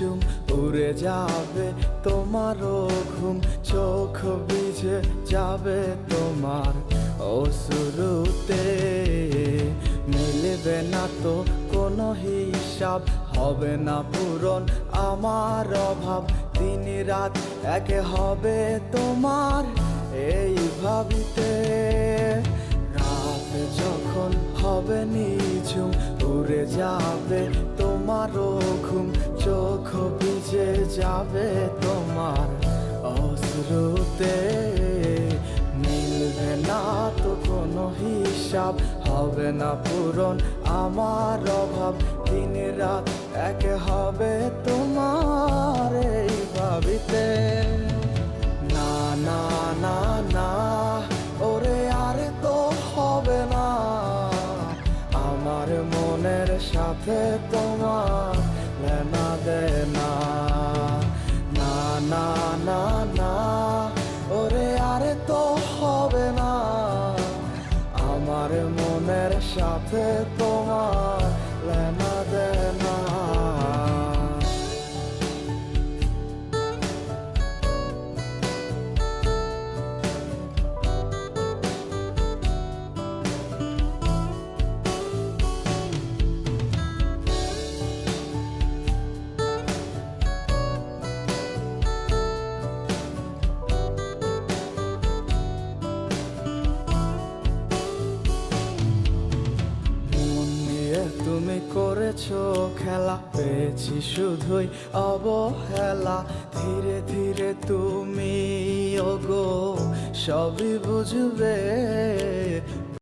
নিঝুম উড়ে যাবে, তোমারও ঘুম চোখ ভিজে যাবে, তোমার অসুরুতে মিলবে না তো কোনো হিসাব, হবে না পূরণ আমার অভাব। দিন রাত একে হবে তোমার এই ভাবিতে। রাত যখন হবে নিঝুম, উড়ে যাবে তোমারও ঘুম যাবে তোমার অশ্রুতে। মিলবে না তো কোনো হিসাব, হবে না পূরণ আমার অভাব। দিন রাত এক হবে তোমার এই ভাবিতে। না না না না, ওরে, আর তো হবে না। আমার মনের সাথে তোমার লেনা দেনা। না না না ওরে আরে তো হবে না। আমার মনের সাথে তোমার তুমি করেছ খেলা পেয়েছি শুধুই অবহেলা। ধীরে ধীরে তুমি ওগো সবই বুঝবে।